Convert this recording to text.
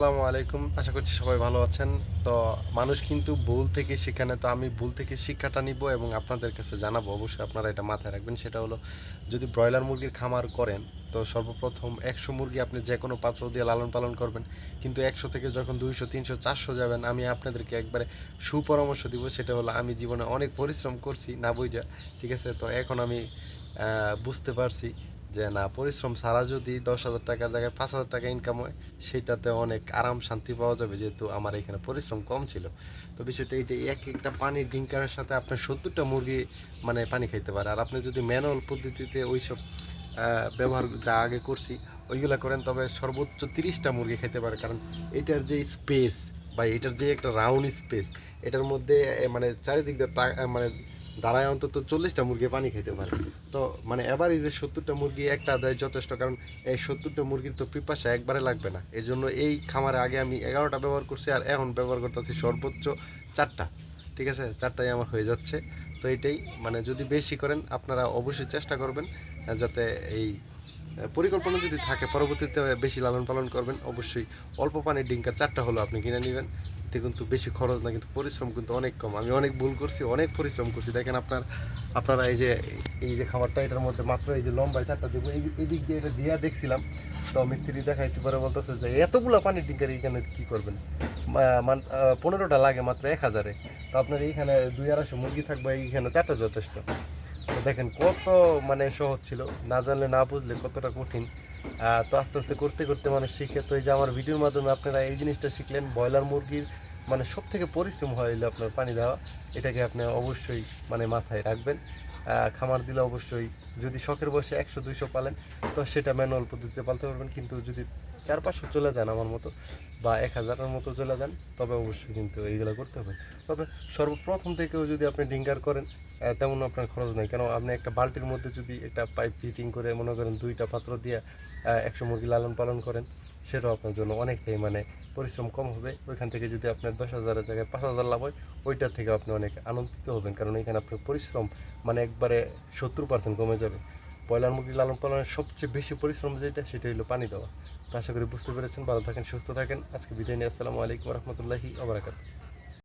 আসসালামু আলাইকুম। আশা করছি সবাই ভালো আছেন। তো মানুষ কিন্তু ভুল থেকে সেখানে তো আমি ভুল থেকে শিক্ষাটা নিব এবং আপনাদের কাছে জানাব। অবশ্যই আপনারা এটা মাথায় রাখবেন। সেটা হলো, যদি ব্রয়লার মুরগির খামার করেন, তো সর্বপ্রথম একশো মুরগি আপনি যে কোনো পাত্র দিয়ে লালন পালন করবেন। কিন্তু একশো থেকে যখন দুইশো, তিনশো, চারশো যাবেন, আমি আপনাদেরকে একবারে সুপরামর্শ দিব। সেটা হলো, আমি জীবনে অনেক পরিশ্রম করছি না বুঝা ঠিক আছে? তো এখন আমি বুঝতে পারছি যে না, পরিশ্রম ছাড়া যদি দশ হাজার টাকার জায়গায় পাঁচ হাজার টাকা ইনকাম হয়, সেটাতে অনেক আরাম শান্তি পাওয়া যাবে, যেহেতু আমার এখানে পরিশ্রম কম ছিল। তো বিষয়টা এইটা এক একটা পানির ডিঙ্কারের সাথে আপনার সত্তরটা মুরগি মানে পানি খাইতে পারে। আর আপনি যদি ম্যানুয়াল পদ্ধতিতে ওইসব ব্যবহার যা আগে করছি, ওইগুলা করেন, তবে সর্বোচ্চ তিরিশটা মুরগি খেতে পারে। কারণ এটার যে স্পেস বা এটার যে একটা রাউন্ড স্পেস এটার মধ্যে মানে চারিদিক দিয়ে মানে দাঁড়ায় অন্তত চল্লিশটা মুরগি পানি খেতে পারে। তো মানে এবার এই যে সত্তরটা মুরগি একটা দেয় যথেষ্ট, কারণ এই সত্তরটা মুরগির তো পিপাসা একবারে লাগবে না। এর জন্য এই খামারে আগে আমি এগারোটা ব্যবহার করছি আর এখন ব্যবহার করতে করতেছি সর্বোচ্চ চারটা। ঠিক আছে? চারটাই আমার হয়ে যাচ্ছে। তো এটাই মানে যদি বেশি করেন আপনারা অবশ্যই চেষ্টা করবেন যাতে এই পরিকল্পনা যদি থাকে, পরবর্তীতে বেশি লালন পালন করবেন, অবশ্যই অল্প পানির ডিঙ্কার চারটা হলো আপনি কিনে নেবেন। এতে কিন্তু বেশি খরচ না, কিন্তু পরিশ্রম কিন্তু অনেক কম। আমি অনেক ভুল করছি, অনেক পরিশ্রম করছি। দেখেন আপনার, আপনারা এই যে এই যে খাবারটা, এটার মধ্যে মাত্র এই যে লম্বায় চারটা দেবো, এই দিক দিয়ে এটা দিয়া দেখছিলাম। তো মিস্ত্রি দেখাইছি, পরে বলতেছে যে এতগুলো পানির ডিঙ্কার এখানে কি করবেন? পনেরোটা লাগে মাত্র এক হাজারে। তো আপনার এইখানে দুই আড়াইশো মুরগি থাকবে, এইখানে চারটা যথেষ্ট। দেখেন, কত মানে সহজ ছিল। না জানলে, না বুঝলে কতটা কঠিন। তো আস্তে আস্তে করতে করতে মানুষ শিখে, তো এই যে আমার ভিডিওর মাধ্যমে আপনারা এই জিনিসটা শিখলেন, ব্রয়লার মুরগির মানে সব থেকে পরিশ্রম হয় হলো আপনার পানি দেওয়া। এটাকে আপনি অবশ্যই মানে মাথায় রাখবেন। খামার দিলে অবশ্যই যদি শখের বসে একশো, দুইশো পালেন, তো সেটা ম্যানুয়াল পদ্ধতিতে পালতে পারবেন। কিন্তু যদি চার পাঁচশো চলে যান আমার মতো বা এক হাজারের মতো চলে যান, তবে অবশ্যই কিন্তু এইগুলো করতে হবে। তবে সর্বপ্রথম থেকেও যদি আপনি ডিঙ্গার করেন তেমন আপনার খরচ নেই। কেন, আপনি একটা বালতির মধ্যে যদি একটা পাইপ ফিটিং করে মনে করেন দুইটা পাত্র দিয়ে একশো মুরগি লালন পালন করেন, সেটাও আপনার জন্য অনেকটাই মানে পরিশ্রম কম হবে। ওইখান থেকে যদি আপনার দশ হাজারের জায়গায় পাঁচ হাজার লাভ হয় ওইটার থেকে আপনি অনেক আনন্দিত হবেন। কারণ এখানে আপনার পরিশ্রম মানে একবারে সত্তর পার্সেন্ট কমে যাবে। ব্রয়লার মুরগি লালন পালনের সবচেয়ে বেশি পরিশ্রম যেটা, সেটা হলো পানি দেওয়া। তো আশা করি বুঝতে পেরেছেন, ভালো থাকেন, সুস্থ থাকেন। আজকে বিদায় নিয়ে আসসালামু আলাইকুম রহমতুল্লাহি আবরাকাত